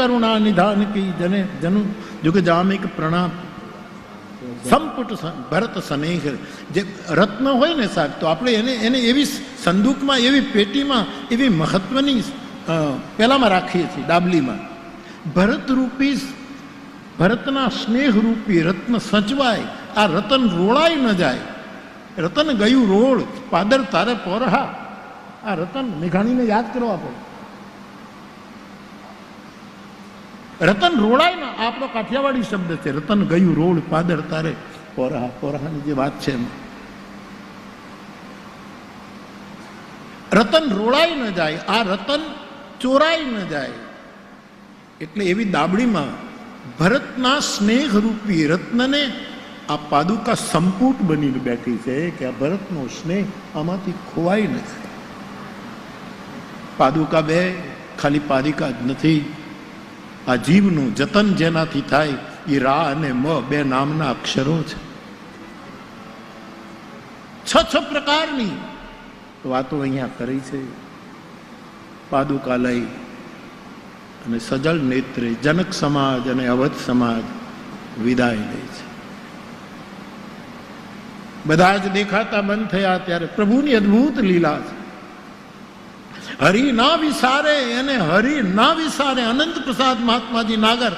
કરુણા નિધાન કી જને જનુ જુગ જામિક પ્રણામ સંપુટ ભરત સ્નેહ જે રત્ન હોય ને સાહેબ તો આપણે એને એને એવી સંદૂકમાં એવી પેટીમાં એવી મહત્વની પહેલામાં રાખીએ છીએ, ડાબલીમાં। ભરતરૂપી ભરતના સ્નેહરૂપી રત્ન સચવાય આ રતન રોળાય ન જાય, રતન ગયું રોળ, પાદર તારે પોરહા, આ રતન મેઘાણીને યાદ કરવા પડે। રતન રોળાય ને આપણો કાઠિયાવાડી શબ્દ છે. રતન ગયું રોળ પાદર તારે. પોરહા પોરાહાની જે વાત છે રતન રોળાય ન જાય, આ રતન ચોરાય ન જાય. એટલે એવી દાબડીમાં ભરતના સ્નેહરૂપી રત્નને આ પાદુકા સંપુટ બનીને બેઠી છે કે આ ભરતનો સ્નેહ આમાંથી ખોવાય નથી. પાદુકા બે, ખાલી પાદિકા જ નથી. આ જીવનું જતન જેનાથી થાય એ રા અને મ બે નામના અક્ષરો છે. છ છ પ્રકારની વાતો અહીંયા કરી છે. પાદુકાલય અને સજલ નેત્રે જનક સમાજ અને અવધ સમાજ વિદાય લે છે. બધા જ દેખાતા બંધ થયા ત્યારે પ્રભુની અદ્ભુત લીલા છે. હરિ ના વિસારે, એને હરિ ના વિસારે અનંત પ્રસાદ મહાત્માજી નાગર.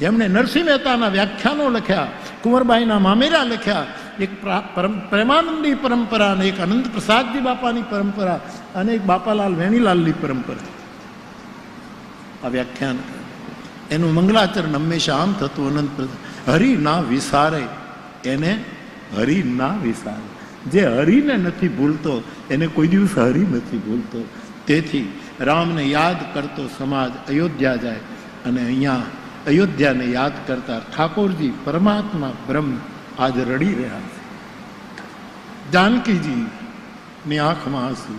જેમણે નરસિંહ મહેતાના વ્યાખ્યાનો લખ્યા, કુંવરબાઈના મામેરા લખ્યા, એક પ્રેમાનંદની પ્રેમાનંદી પરંપરા અને એક અનંત પ્રસાદજી બાપાની પરંપરા અને એક બાપાલાલ વેણીલાલની પરંપરા. આ વ્યાખ્યાન એનું મંગલાચરણ હંમેશા આમ થતું અનંત હરિ ના વિસારે, એને હરિ ના વિસારે. જે હરિને નથી ભૂલતો, એને કોઈ દિવસ હરિ નથી ભૂલતો. તેથી રામને યાદ કરતો સમાજ અયોધ્યા જાય અને અહીંયા અયોધ્યાને યાદ કરતા ઠાકોરજી પરમાત્મા બ્રહ્મ આજ રડી રહ્યા છે. જાનકીજી ની આંખમાં આંસુ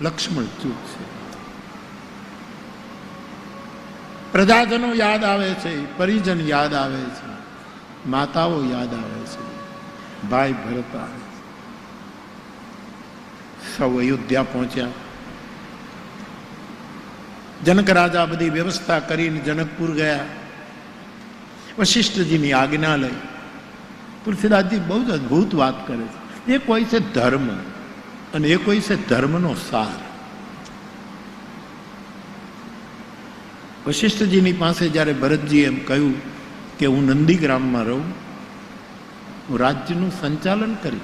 લક્ષ્મણ ચૂપ છે. પ્રજાજનો યાદ આવે છે, પરિજન યાદ આવે છે, માતાઓ યાદ આવે છે. ભાઈ ભરત આવે છે. સૌ અયોધ્યા પહોંચ્યા. જનક રાજા બધી વ્યવસ્થા કરીને જનકપુર ગયા. વશિષ્ઠજીની આજ્ઞા લઈ. તુલસીદાસજી બહુ જ અદ્ભુત વાત કરે છે. એક હોય છે ધર્મ અને એક હોય છે ધર્મનો સાર. વશિષ્ઠજીની પાસે જ્યારે ભરતજી એમ કહ્યું કે હું નંદીગ્રામમાં રહું, હું રાજ્યનું સંચાલન કરીશ.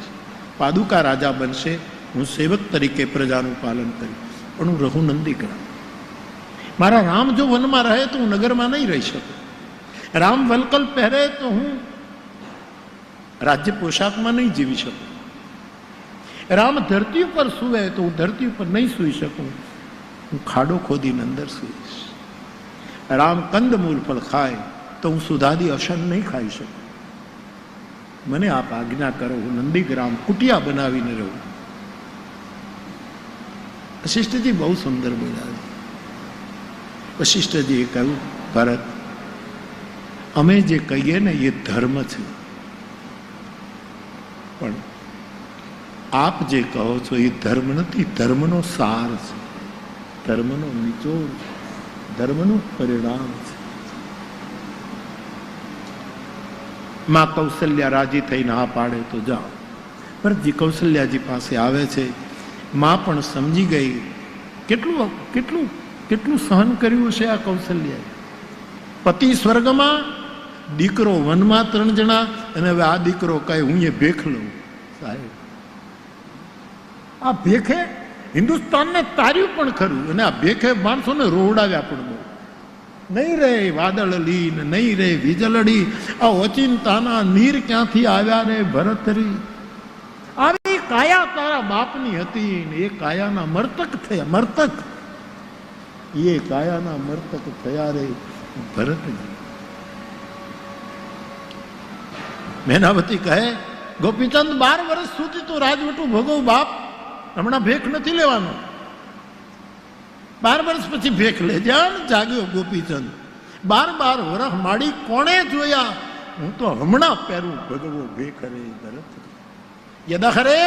પાદુકા રાજા બનશે હું સેવક તરીકે પ્રજાનું પાલન કરીશ પણ હું રહું નંદીગ્રામ મારા રામ જો વનમાં રહે તો હું નગરમાં નહીં રહી શકું રામ વલકલ પહેરે તો હું રાજ્ય પોશાકમાં નહીં જીવી શકું રામ ધરતી ઉપર સૂવે તો હું ધરતી ઉપર નહીં સૂઈ શકું હું ખાડો ખોદીને અંદર સૂઈશ રામ કંદમૂલ ફળ ખાય તો હું સુધાદી અશન નહીં ખાઈ શકું મને આપ આજ્ઞા કરો હું નંદીગ્રામ કુટિયા બનાવીને રહું વશિષ્ઠજી બહુ સુંદર બોલ્યા છે. વશિષ્ઠજીએ કહ્યું, ભરત, અમે જે કહીએ ને એ ધર્મ છે. પણ આપ જે કહો છો એ ધર્મ નથી, ધર્મનો સાર છે. ધર્મનો નિચોડ ધર્મનું પરિણામ છે. માં કૌશલ્યા રાજી થઈને હા પાડે તો જાઓ. ભરતજી કૌશલ્યાજી પાસે આવે છે માં પણ સમજી ગઈ. કેટલું કેટલું કેટલું સહન કર્યું છે આ કૌશલ્યાએ? પતિ સ્વર્ગમાં દીકરો વનમાં ત્રણ જણા, અને હવે આ દીકરો કઈ હું એ ભેખ લઉં. સાહેબ, આ ભેખે હિન્દુસ્તાનને તાર્યું પણ ખરું, અને આ ભેખે માણસોને રોવડાવ્યા પણ બહુ. નહીં રે વાદળ લીન, નહીં રે વીજળડી આ ઓચિંતાના નીર ક્યાંથી આવ્યા રે ભરતરી? કાયા તારા બાપની હતી ને એ કાયાના મર્તક થયા, મર્તક. એ કાયાના મર્તક થયા રે ભરતજી. મેનાવતી કહે, ગોપીચંદ, બાર વર્ષ સુધી તો રાજવટું ભોગવ બાપ. હમણાં ભેખ નથી લેવાનો. બાર વર્ષ પછી ભેખ લે. જાણ જાગ્યો ગોપીચંદ. બાર બાર વરખ માડી કોણે જોયા? હું તો હમણાં પહેરું ભગવો ભેખ રે ભરત યદહરે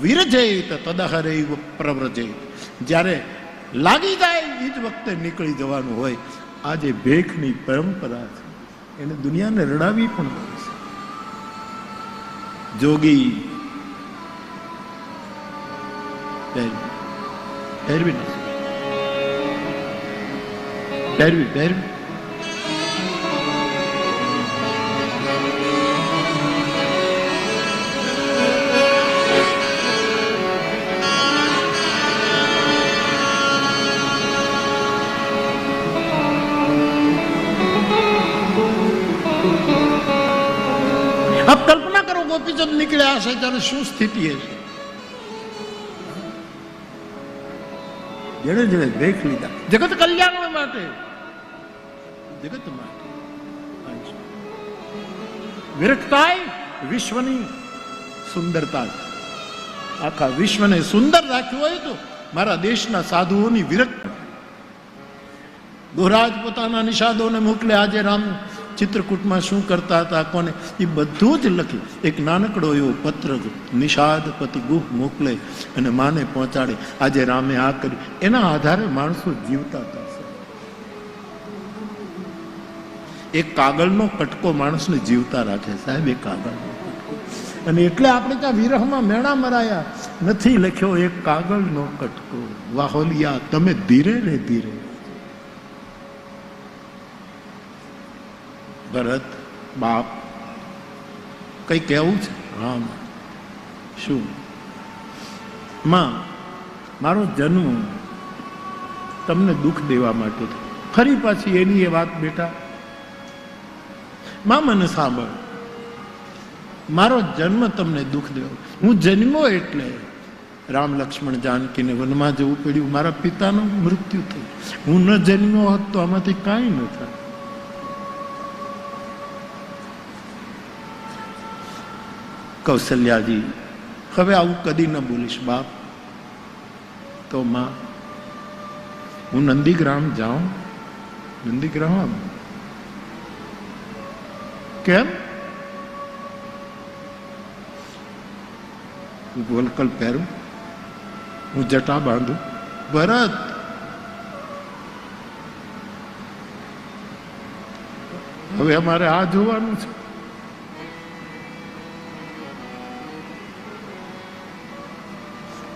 વિરજેત તદહરે પ્રવ્રજેત. જ્યારે લાગી જાય એ જ વખતે નીકળી જવાનું હોય. આ જે ભેખની પરંપરા છે, એને દુનિયાને રડાવી પણ છે. જોગી પહેરવી પહેરવી પહેરવી. ગોપીચંદ નીકળ્યા હશે ત્યારે શું સ્થિતિ હશે જેણે જેણે ભેખ લીધા જગત કલ્યાણ માટે જગત માટે વિરક્તાય વિશ્વની સુંદરતા આખા વિશ્વને સુંદર રાખ્યું હોય તો મારા દેશના સાધુઓની વિરક્ત ગોરાજ પોતાના નિષાદોને મોકલે આજે રામ ચિત્રકૂટમાં શું કરતા હતા, કોને? એ બધું જ લખી. એક નાનકડો એવો પત્ર નિષાદ પતિ ગુહ મોકલે અને માને પહોંચાડે. આજે રામે આ કરી એના આધારે માણસો જીવતા હતા. એક કાગળનો કટકો માણસને જીવતા રાખે. સાહેબ, એ કાગળનો અને એટલે આપણે ત્યાં વિરહમાં મેણા મરાયા. નથી લખ્યો એક કાગળનો કટકો. વાહોલિયા, તમે ધીરે રે ધીરે. ભરત બાપ કંઈ કહેવું છે રામ શું માં મારો જન્મ તમને દુઃખ દેવા માટે. ફરી પાછી એની એ વાત બેટા માં મને સાંભળ મારો જન્મ તમને દુઃખ દેવો હું જન્મો એટલે રામ લક્ષ્મણ જાનકીને વનમાં જવું પડ્યું. મારા પિતાનું મૃત્યુ થયું. હું ન જન્મ્યો હોત તો આમાંથી કાંઈ ન થાય કૌશલ્યાજી હવે આવું કદી ન બોલીશ બાપ તો માં હું નંદીગ્રામ જાઉં નંદીગ્રામ કેમ હું ગોલકલ પહેરું હું જટા બાંધું ભરત હવે અમારે આ જોવાનું છે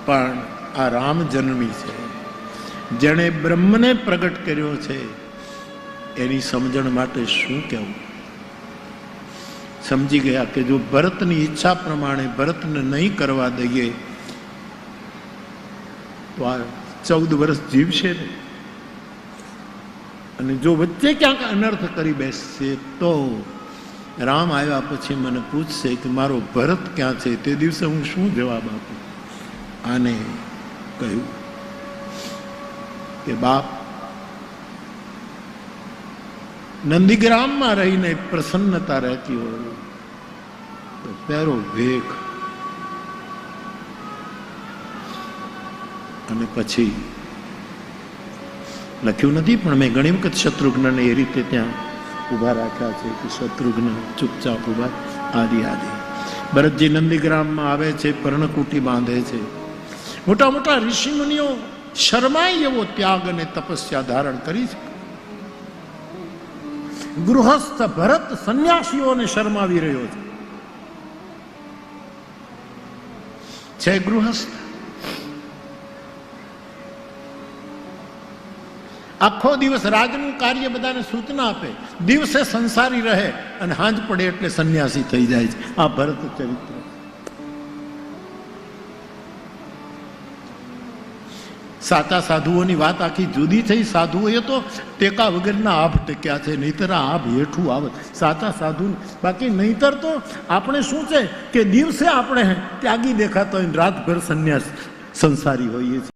પણ આ રામ જન્મી છે. જેણે બ્રહ્મને પ્રગટ કર્યો છે, એની સમજણ માટે શું કહેવું? સમજી ગયા કે જો ભરતની ઈચ્છા પ્રમાણે ભરતને નહીં કરવા દઈએ, તો આ ચૌદ વર્ષ જીવશે ને? અને જો વચ્ચે ક્યાંક અનર્થ કરી બેસશે, તો રામ આવ્યા પછી મને પૂછશે કે મારો ભરત ક્યાં છે? તે દિવસે હું શું જવાબ આપું? આને કહ્યું કે, બાપ, નંદીગ્રામમાં રહીને પ્રસન્નતા રહેતી હોય તો પહેરો ભેખ અને પછી લખ્યું નથી, પણ મેં ઘણી વખત શત્રુઘ્નને એ રીતે ત્યાં ઊભા રાખ્યા છે કે શત્રુઘ્ન ચૂપચાપ ઊભા, આદિ આદિ. ભરતજી નંદીગ્રામમાં આવે છે, પર્ણકુટી બાંધે છે. મોટા મોટા ઋષિમુનિઓ શરમાય એવો ત્યાગ અને તપસ્યા ધારણ કરી છે. ગૃહસ્થ ભરત સંન્યાસીઓને શરમાવી રહ્યો છે. છે ગૃહસ્થ. આખો દિવસ રાજનું કાર્ય બધાને સૂચના આપે. દિવસે સંસારી રહે અને હાંજ પડે એટલે સંન્યાસી થઈ જાય છે. આ ભરત ચરિત્ર. સાચા સાધુઓની વાત આખી જુદી થઈ. સાધુઓએ તો ટેકા વગરના આભ ટેક્યા છે, નહીતર આભ હેઠું આવે. સાચા સાધુ બાકી નહીતર તો આપણે શું છે કે દિવસે આપણે ત્યાગી દેખાતો હોય રાતભર સંન્યાસ સંસારી હોઈએ છીએ.